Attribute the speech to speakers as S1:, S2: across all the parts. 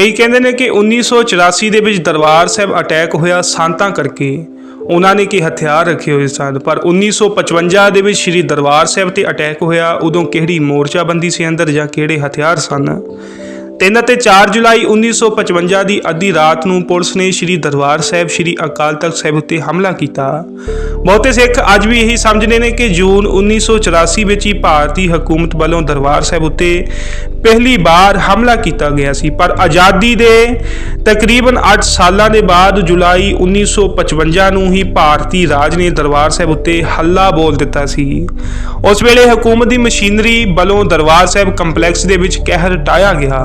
S1: ਕਈ ਕਹਿੰਦੇ ਨੇ ਕਿ 1984 ਦੇ ਵਿੱਚ ਦਰਬਾਰ ਸਾਹਿਬ ਅਟੈਕ ਹੋਇਆ ਸੰਤਾਂ ਕਰਕੇ। ਉਹਨਾਂ ਨੇ ਕੀ ਹਥਿਆਰ ਰੱਖੇ ਹੋਏ ਸਨ, ਪਰ 1955 ਦੇ ਵਿੱਚ ਸ੍ਰੀ ਦਰਬਾਰ ਸਾਹਿਬ ਤੇ ਅਟੈਕ ਹੋਇਆ, ਉਦੋਂ ਕਿਹੜੀ ਮੋਰਚਾਬੰਦੀ ਸੀ ਅੰਦਰ ਜਾਂ ਕਿਹੜੇ ਹਥਿਆਰ ਸਨ? 3 ਅਤੇ 4 ਜੁਲਾਈ 1955 ਦੀ ਅੱਧੀ ਰਾਤ ਨੂੰ ਪੁਲਿਸ ਨੇ ਸ੍ਰੀ ਦਰਬਾਰ ਸਾਹਿਬ, ਸ੍ਰੀ ਅਕਾਲ ਤਖਤ ਸਾਹਿਬ ਉੱਤੇ ਹਮਲਾ ਕੀਤਾ। ਬਹੁਤੇ ਸਿੱਖ ਅੱਜ ਵੀ ਇਹੀ ਸਮਝਦੇ ਨੇ ਕਿ ਜੂਨ 1984 ਵਿੱਚ ਹੀ ਭਾਰਤੀ ਹਕੂਮਤ ਵੱਲੋਂ ਦਰਬਾਰ ਸਾਹਿਬ ਉੱਤੇ ਪਹਿਲੀ ਵਾਰ ਹਮਲਾ ਕੀਤਾ ਗਿਆ ਸੀ। ਪਰ ਆਜ਼ਾਦੀ ਦੇ ਤਕਰੀਬਨ 8 ਸਾਲਾਂ ਦੇ ਬਾਅਦ ਜੁਲਾਈ 1955 ਨੂੰ ਹੀ ਭਾਰਤੀ ਰਾਜ ਨੇ ਦਰਬਾਰ ਸਾਹਿਬ ਉੱਤੇ ਹੱਲਾ ਬੋਲ ਦਿੱਤਾ ਸੀ। ਉਸ ਵੇਲੇ ਹਕੂਮਤ ਦੀ ਮਸ਼ੀਨਰੀ ਵੱਲੋਂ ਦਰਬਾਰ ਸਾਹਿਬ ਕੰਪਲੈਕਸ ਦੇ ਵਿੱਚ ਕਹਿਰ ਢਾਇਆ ਗਿਆ।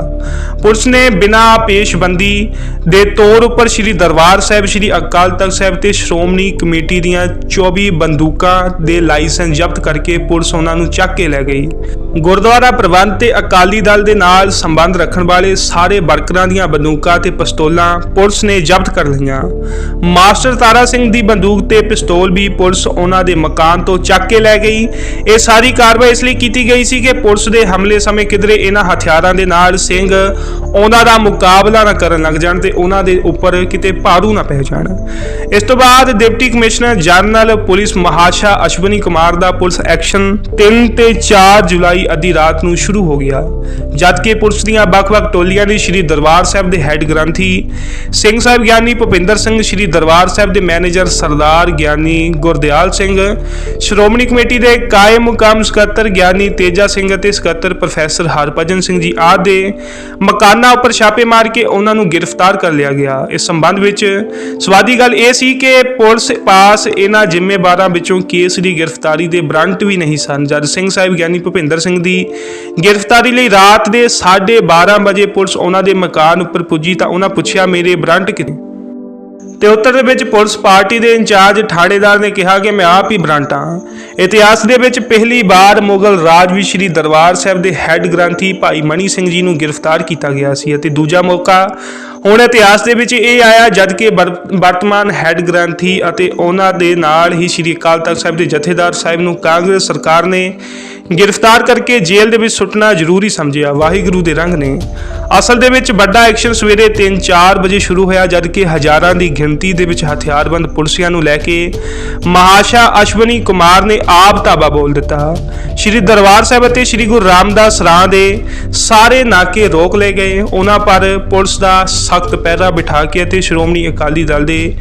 S1: ਪੁਲਿਸ ਨੇ ਬਿਨਾਂ ਪੇਸ਼ਬੰਦੀ ਦੇ ਤੌਰ ਉੱਪਰ ਸ੍ਰੀ ਦਰਬਾਰ ਸਾਹਿਬ, ਸ੍ਰੀ ਅਕਾਲ ਤਖਤ ਸਾਹਿਬ ਤੇ ਸ਼੍ਰੋਮਣੀ ਕਮੇਟੀ ਦੀਆਂ 24 ਬੰਦੂਕਾਂ ਦੇ ਲਾਇਸੈਂਸ ਜ਼ਬਤ ਕਰਕੇ ਪੁਲਿਸ ਉਹਨਾਂ ਨੂੰ ਚੱਕ ਕੇ ਲੈ ਗਈ। ਗੁਰਦੁਆਰਾ ਪ੍ਰਬੰਧ ਤੇ ਅਕਾਲੀ ਦਲ ਦੇ ਨਾਲ ਸੰਬੰਧ ਰੱਖਣ ਵਾਲੇ ਸਾਰੇ ਵਰਕਰਾਂ ਦੀਆਂ ਬੰਦੂਕਾਂ ਤੇ ਪਿਸਤੌਲਾਂ ਪੁਲਿਸ ਨੇ ਜ਼ਬਤ ਕਰ ਲਈਆਂ। ਮਾਸਟਰ ਤਾਰਾ ਸਿੰਘ ਦੀ ਬੰਦੂਕ ਤੇ ਪਿਸਤੌਲ ਵੀ ਪੁਲਿਸ ਉਹਨਾਂ ਦੇ ਮਕਾਨ ਤੋਂ ਚੱਕ ਕੇ ਲੈ ਗਈ। ਇਹ ਸਾਰੀ ਕਾਰਵਾਈ ਇਸ ਲਈ ਕੀਤੀ ਗਈ ਸੀ ਕਿ ਪੁਲਿਸ ਦੇ ਹਮਲੇ ਸਮੇਂ ਕਿਧਰੇ ਇਹਨਾਂ ਹਥਿਆਰਾਂ ਦੇ ਨਾਲ ਸਿੰਘ ਉਹਨਾਂ ਦਾ ਮੁਕਾਬਲਾ ਨਾ ਕਰਨ ਲੱਗ ਜਾਣ ਤੇ ਉਹਨਾਂ ਦੇ ਉੱਪਰ ਕਿਤੇ ਭਾਰੂ ਨਾ ਪੈ ਜਾਣ। ਇਸ ਤੋਂ ਬਾਅਦ ਡਿਪਟੀ ਕਮਿਸ਼ਨਰ ਜਨਰਲ ਪੁਲਿਸ ਮਹਾਸ਼ਾ ਅਸ਼ਵਨੀ ਕੁਮਾਰ ਦਾ ਪੁਲਿਸ ਐਕਸ਼ਨ 3 ਤੇ 4 ਜੁਲਾਈ ਅੱਧੀ ਰਾਤ ਨੂੰ ਸ਼ੁਰੂ ਹੋ ਗਿਆ। ਜਦਕਿ ਪੁਲਿਸ ਦੀਆਂ ਵੱਖ-ਵੱਖ ਟੋਲੀਆਂ ਨੇ ਸ੍ਰੀ ਦਰਬਾਰ ਸਾਹਿਬ ਦੇ ਹੈੱਡ ਗ੍ਰੰਥੀ ਸਿੰਘ ਸਾਹਿਬ ਗਿਆਨੀ ਭੁਪਿੰਦਰ ਸਿੰਘ, ਸ੍ਰੀ ਦਰਬਾਰ ਸਾਹਿਬ ਦੇ ਮੈਨੇਜਰ ਸਰਦਾਰ ਗਿਆਨੀ ਗੁਰਦਿਆਲ ਸਿੰਘ, ਸ਼੍ਰੋਮਣੀ ਕਮੇਟੀ ਦੇ ਕਾਇਮ ਮੁਕਾਮ ਸਕੱਤਰ ਗਿਆਨੀ ਤੇਜਾ ਸਿੰਘ ਅਤੇ ਸਕੱਤਰ ਪ੍ਰੋਫੈਸਰ ਹਰਭਜਨ ਸਿੰਘ ਜੀ ਆਦਿ ਮਕਾਨਾਂ ਉੱਪਰ ਛਾਪੇ ਮਾਰ ਕੇ ਉਹਨਾਂ ਨੂੰ ਗ੍ਰਿਫਤਾਰ ਕਰ ਲਿਆ ਗਿਆ। ਇਸ ਸੰਬੰਧ ਵਿੱਚ ਸਵਾਦੀ ਗੱਲ ਇਹ ਸੀ ਕਿ ਪੁਲਿਸ ਪਾਸ ਇਹਨਾਂ ਜ਼ਿੰਮੇਵਾਰਾਂ ਵਿੱਚੋਂ ਕੇਸ ਦੀ ਗ੍ਰਿਫਤਾਰੀ ਦੇ ਬ੍ਰਾਂਟ ਵੀ ਨਹੀਂ ਸਨ। ਜਦ ਸਿੰਘ ਸਾਹਿਬ ਗਿਆਨੀ ਭੁਪਿੰਦਰ ਸਿੰਘ ਦੀ ਗ੍ਰਿਫਤਾਰੀ ਲਈ ਰਾਤ ਦੇ 12:30 ਵਜੇ ਪੁਲਿਸ ਉਹਨਾਂ ਦੇ ਮਕਾਨ ਉੱਪਰ ਪੁੱਜੀ ਤਾਂ ਉਹਨਾਂ ਪੁੱਛਿਆ, ਮੇਰੇ ਬ੍ਰਾਂਟ ਕਿਤੇ ਤੇ ਉੱਤਰ ਦੇ ਵਿੱਚ ਪੁਲਿਸ ਪਾਰਟੀ ਦੇ ਇੰਚਾਰਜ ਥਾਣੇਦਾਰ ਨੇ ਕਿਹਾ ਕਿ ਮੈਂ ਆਪ ਹੀ ਬ੍ਰਾਂਟਾਂ ਇਤਿਹਾਸ ਦੇ ਵਿੱਚ ਪਹਿਲੀ ਵਾਰ ਮੁਗਲ ਰਾਜ ਵੀ ਸ੍ਰੀ ਦਰਬਾਰ ਸਾਹਿਬ ਦੇ ਹੈੱਡ ਗ੍ਰੰਥੀ ਭਾਈ ਮਣੀ ਸਿੰਘ ਜੀ ਨੂੰ ਗ੍ਰਿਫਤਾਰ ਕੀਤਾ ਗਿਆ ਸੀ ਅਤੇ ਦੂਜਾ ਮੌਕਾ ਹੁਣ ਇਤਿਹਾਸ ਦੇ ਵਿੱਚ ਇਹ ਆਇਆ ਜਦ ਕਿ ਵਰ- ਵਰਤਮਾਨ ਹੈੱਡ ਗ੍ਰੰਥੀ ਅਤੇ ਉਹਨਾਂ ਦੇ ਨਾਲ ਹੀ ਸ੍ਰੀ ਅਕਾਲ ਤਖਤ ਸਾਹਿਬ ਦੇ ਜਥੇਦਾਰ ਸਾਹਿਬ ਨੂੰ ਕਾਂਗਰਸ ਸਰਕਾਰ ਨੇ ਗ੍ਰਿਫਤਾਰ ਕਰਕੇ ਜੇਲ੍ਹ ਦੇ ਵਿੱਚ ਸੁੱਟਣਾ ਜ਼ਰੂਰੀ ਸਮਝਿਆ। ਵਾਹਿਗੁਰੂ ਦੇ ਰੰਗ ਨੇ। ਅਸਲ ਦੇ ਵਿੱਚ ਵੱਡਾ ਐਕਸ਼ਨ ਸਵੇਰੇ 3-4 ਵਜੇ ਸ਼ੁਰੂ ਹੋਇਆ ਜਦ ਕਿ ਹਜ਼ਾਰਾਂ ਦੀ ਗਿਣਤੀ ਦੇ ਵਿੱਚ ਹਥਿਆਰਬੰਦ ਪੁਲਿਸਿਆਂ ਨੂੰ ਲੈ ਕੇ ਮਹਾਸ਼ਾ ਅਸ਼ਵਨੀ ਕੁਮਾਰ ਨੇ ਆਪ ਧਾਬਾ ਬੋਲ ਦਿੱਤਾ। ਸ਼੍ਰੀ ਦਰਬਾਰ ਸਾਹਿਬ ਅਤੇ ਸ਼੍ਰੀ ਗੁਰੂ ਰਾਮਦਾਸ ਰਾਂ ਦੇ ਸਾਰੇ ਨਾਕੇ ਰੋਕ ਲਏ ਗਏ। ਉਹਨਾਂ ਪਰ ਪੁਲਿਸ ਦਾ ਸਖਤ ਪਹਿਰਾ ਬਿਠਾ ਕੇ ਅਤੇ ਸ਼੍ਰੋਮਣੀ ਅਕਾਲੀ ਦਲ ਦੇ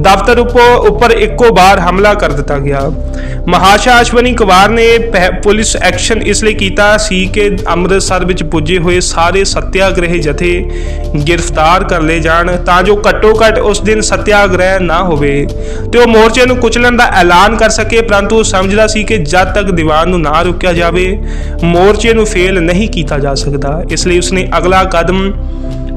S1: ਦਫ਼ਤਰ ਉੱਪਰ ਉੱਪਰ ਇੱਕੋ ਵਾਰ ਹਮਲਾ ਕਰ ਦਿੱਤਾ ਗਿਆ। ਮਹਾਸ਼ਾ ਅਸ਼ਵਨੀ ਕੁਮਾਰ ਨੇ ਪਹਿ- ਪੁਲਿਸ ਐਕਸ਼ਨ ਇਸ ਲਈ ਕੀਤਾ ਸੀ ਕਿ ਅੰਮ੍ਰਿਤਸਰ ਵਿੱਚ ਪੁੱਜੇ ਹੋਏ ਸਾਰੇ ਸਤਿਆਗ੍ਰਹਿ ਜਥੇ ਗ੍ਰਿਫਤਾਰ ਕਰ ਲਏ ਜਾਣ ਤਾਂ ਜੋ ਘੱਟੋ ਘੱਟ ਉਸ ਦਿਨ ਸਤਿਆਗ੍ਰਹਿ ਨਾ ਹੋਵੇ। ਤੇ ਉਹ ਮੋਰਚੇ ਨੂੰ ਕੁਚਲਣ ਦਾ ਐਲਾਨ ਕਰ ਸਕੇ, ਪਰੰਤੂ ਉਹ ਸਮਝਦਾ ਸੀ ਕਿ ਜਦ ਤੱਕ ਦੀਵਾਨ ਨੂੰ ਨਾ ਰੋਕਿਆ ਜਾਵੇ, ਮੋਰਚੇ ਨੂੰ ਫੇਲ ਨਹੀਂ ਕੀਤਾ ਜਾ ਸਕਦਾ। ਇਸ ਲਈ ਉਸਨੇ ਅਗਲਾ ਕਦਮ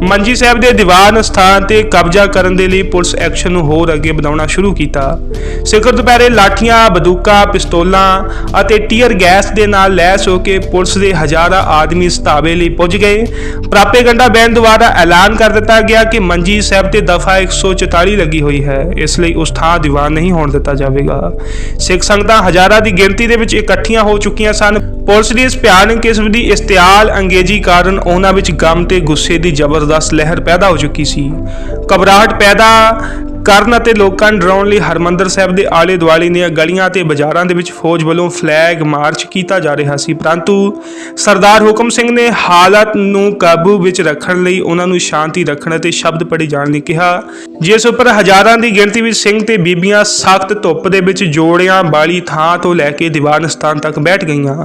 S1: ਮੰਜੀ ਸਾਹਿਬ ਦੇ ਦੀਵਾਨ ਸਥਾਨ ਤੇ ਕਬਜ਼ਾ ਕਰਨ ਦੇ ਲਈ ਪੁਲਿਸ ਐਕਸ਼ਨ ਨੂੰ ਹੋਰ ਅੱਗੇ ਵਧਾਉਣਾ ਸ਼ੁਰੂ ਕੀਤਾ। ਸਿਖਰ ਦੁਪਹਿਰੇ ਲਾਠੀਆਂ, ਬੰਦੂਕਾਂ, ਪਿਸਤੌਲਾਂ ਅਤੇ ਟੀਅਰ ਗੈਸ ਦੇ ਨਾਲ ਲੈਸ ਹੋ ਕੇ ਪੁਲਿਸ ਦੇ ਹਜ਼ਾਰਾਂ ਆਦਮੀ ਸਤਾਵੇ ਲਈ ਪੁੱਜ ਗਏ। ਪ੍ਰਾਪੇਗੰਡਾ ਬੈਂਡ ਦੁਆਰਾ ਐਲਾਨ ਕਰ ਦਿੱਤਾ ਗਿਆ ਕਿ ਮੰਜੀ ਸਾਹਿਬ ਤੇ ਦਫਾ 144 ਲੱਗੀ ਹੋਈ ਹੈ। ਇਸ ਲਈ ਉਸ ਥਾਂ ਦੀਵਾਨ ਨਹੀਂ ਹੋਣ ਦਿੱਤਾ ਜਾਵੇਗਾ। ਸਿੱਖ ਸੰਗਤਾਂ ਹਜ਼ਾਰਾਂ ਦੀ ਗਿਣਤੀ ਦੇ ਵਿੱਚ ਇਕੱਠੀਆਂ ਹੋ ਚੁੱਕੀਆਂ ਸਨ। ਪੁਲਿਸ ਦੀ ਇਸ ਭਿਆਨਕ ਕਿਸਮ ਦੀ ਇਸਤਿਆਲ ਅੰਗੇਜੀ ਕਾਰਨ ਉਹਨਾਂ ਵਿੱਚ ਗਮ ਤੇ ਗੁੱਸੇ ਦੀ ਜ਼ਬਰਦਸਤ ਲਹਿਰ ਪੈਦਾ ਹੋ ਚੁੱਕੀ ਸੀ। ਘਬਰਾਹਟ ਪੈਦਾ ਕਰਨ ਅਤੇ ਲੋਕਾਂ ਨੂੰ ਡਰਾਉਣ ਲਈ ਹਰਮੰਦਰ ਸਾਹਿਬ ਦੇ ਆਲੇ ਦੁਆਲੇ ਦੀਆਂ ਗਲੀਆਂ ਅਤੇ ਬਾਜ਼ਾਰਾਂ ਦੇ ਵਿੱਚ ਫੌਜ ਵੱਲੋਂ ਫਲੈਗ ਮਾਰਚ ਕੀਤਾ ਜਾ ਰਿਹਾ ਸੀ। ਪਰੰਤੂ ਸਰਦਾਰ ਹੁਕਮ ਸਿੰਘ ਨੇ ਹਾਲਤ ਨੂੰ ਕਾਬੂ ਵਿੱਚ ਰੱਖਣ ਲਈ ਉਹਨਾਂ ਨੂੰ ਸ਼ਾਂਤੀ ਰੱਖਣ ਅਤੇ ਸ਼ਬਦ ਪੜ੍ਹੇ ਜਾਣ ਲਈ ਕਿਹਾ। ਜਿਸ ਉੱਪਰ ਹਜ਼ਾਰਾਂ ਦੀ ਗਿਣਤੀ ਵਿੱਚ ਸਿੰਘ ਤੇ ਬੀਬੀਆਂ ਸਖਤ ਧੁੱਪ ਦੇ ਵਿੱਚ ਜੋੜਿਆਂ ਵਾਲੀ ਥਾਂ ਤੋਂ ਲੈ ਕੇ ਦੀਵਾਨ ਸਥਾਨ ਤੱਕ ਬੈਠ ਗਈਆਂ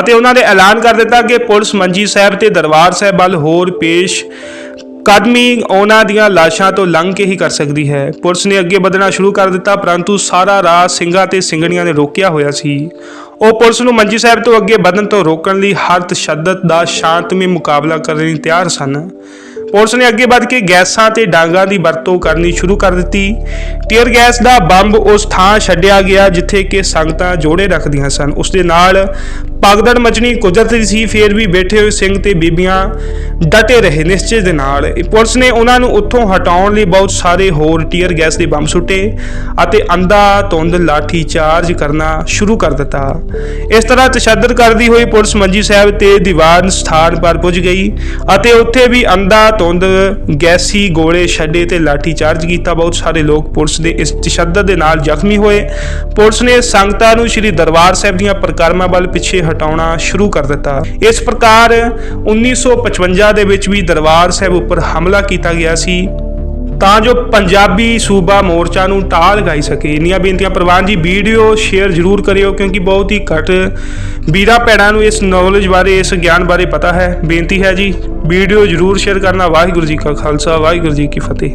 S1: ਅਤੇ ਉਹਨਾਂ ਨੇ ਐਲਾਨ ਕਰ ਦਿੱਤਾ ਕਿ ਪੁਲਿਸ ਮੰਜੀ ਸਾਹਿਬ ਤੇ ਦਰਬਾਰ ਸਾਹਿਬ ਵੱਲ ਹੋਰ ਪੇਸ਼ ਕਦਮੀ ਉਹਨਾਂ ਦੀਆਂ ਲਾਸ਼ਾਂ ਤੋਂ ਲੰਘ ਕੇ ਹੀ ਕਰ ਸਕਦੀ ਹੈ। ਪੁਲਿਸ ਨੇ ਅੱਗੇ ਵਧਣਾ ਸ਼ੁਰੂ ਕਰ ਦਿੱਤਾ, ਪਰੰਤੂ ਸਾਰਾ ਰਾਹ ਸਿੰਘਾਂ ਤੇ ਸਿੰਘਣੀਆਂ ਨੇ ਰੋਕਿਆ ਹੋਇਆ ਸੀ। ਉਹ ਪੁਲਿਸ ਨੂੰ ਮੰਜੀ ਸਾਹਿਬ ਤੋਂ ਅੱਗੇ ਵਧਣ ਤੋਂ ਰੋਕਣ ਲਈ ਹਰ ਤਸ਼ੱਦਦ ਦਾ ਸ਼ਾਂਤਮਈ ਮੁਕਾਬਲਾ ਕਰਨ ਲਈ ਤਿਆਰ ਸਨ। ਪੁਲਿਸ ਨੇ ਅੱਗੇ ਵੱਧ ਕੇ ਗੈਸਾਂ ਤੇ ਡਾਂਗਾਂ ਦੀ ਵਰਤੋਂ ਕਰਨੀ ਸ਼ੁਰੂ ਕਰ ਦਿੱਤੀ। ਟੀਅਰ ਗੈਸ ਦਾ ਬੰਬ ਉਸ ਥਾਂ ਛੱਡਿਆ ਗਿਆ ਜਿੱਥੇ ਕਿ ਸੰਗਤਾਂ ਜੋੜੇ ਰੱਖਦੀਆਂ ਸਨ। ਉਸ ਦੇ ਨਾਲ ਪਗਦੜ ਮਚਣੀ ਦੀ ਸੀ, ਫੇਰ ਵੀ ਬੈਠੇ ਹੋਏ ਸਿੰਘ ਤੇ ਬੀਬੀਆਂ ਡਟੇ ਰਹੇ ਨਿਸ਼ਚੇ ਦੇ ਨਾਲ। ਪੁਲਿਸ ਨੇ ਉਹਨਾਂ ਨੂੰ ਉੱਥੋਂ ਹਟਾਉਣ ਲਈ ਬਹੁਤ ਸਾਰੇ ਹੋਰ ਟੀਅਰ ਗੈਸ ਦੇ ਬੰਬ ਸੁੱਟੇ ਅਤੇ ਅੰਧਾ ਧੁੰਦ ਲਾਠੀ ਚਾਰਜ ਕਰਨਾ ਸ਼ੁਰੂ ਕਰ ਦਿੱਤਾ। ਇਸ ਤਰ੍ਹਾਂ ਤਸ਼ੱਦਦ ਕਰਦੀ ਹੋਈ ਪੁਲਿਸ ਮੰਜੀ ਸਾਹਿਬ ਤੇ ਦੀਵਾਨ ਸਥਾਨ ਪਰ ਪੁੱਜ ਗਈ ਅਤੇ ਉੱਥੇ ਵੀ ਅੰਧਾ ਧੁੰਦ ਗੈਸੀ ਗੋਲੇ ਛੱਡੇ ਤੇ ਲਾਠੀ ਚਾਰਜ ਕੀਤਾ। ਬਹੁਤ ਸਾਰੇ ਲੋਕ ਪੁਲਿਸ ਦੇ ਇਸ ਤਸ਼ੱਦਦ ਦੇ ਨਾਲ ਜ਼ਖਮੀ ਹੋਏ। ਪੁਲਿਸ ਨੇ ਸੰਗਤਾਂ ਨੂੰ ਸ੍ਰੀ ਦਰਬਾਰ ਸਾਹਿਬ ਦੀਆਂ ਪ੍ਰਕਰਮਾਂ ਵੱਲ ਪਿੱਛੇ ਹਟਾਉਣਾ ਸ਼ੁਰੂ ਕਰ ਦਿੱਤਾ। ਇਸ ਪ੍ਰਕਾਰ 1955 ਦੇ ਵਿੱਚ ਵੀ ਦਰਬਾਰ ਸਾਹਿਬ ਉੱਪਰ ਹਮਲਾ ਕੀਤਾ ਗਿਆ ਸੀ। ਤਾਂ ਜੋ ਪੰਜਾਬੀ ਸੂਬਾ ਮੋਰਚਾ ਨੂੰ ਟਾਹ ਲਗਾਈ ਸਕੇ। ਇੰਨੀਆਂ ਬੇਨਤੀਆਂ ਪ੍ਰਵਾਨ ਜੀ, ਵੀਡੀਓ ਸ਼ੇਅਰ ਜ਼ਰੂਰ ਕਰਿਓ ਕਿਉਂਕਿ ਬਹੁਤ ਹੀ ਘੱਟ ਵੀਰਾਂ ਭੈਣਾਂ ਨੂੰ ਇਸ ਨੌਲੇਜ ਬਾਰੇ, ਇਸ ਗਿਆਨ ਬਾਰੇ ਪਤਾ ਹੈ। ਬੇਨਤੀ ਹੈ ਜੀ, ਵੀਡੀਓ ਜ਼ਰੂਰ ਸ਼ੇਅਰ ਕਰਨਾ। ਵਾਹਿਗੁਰੂ ਜੀ ਕਾ ਖਾਲਸਾ, ਵਾਹਿਗੁਰੂ ਜੀ ਕੀ ਫਤਿਹ।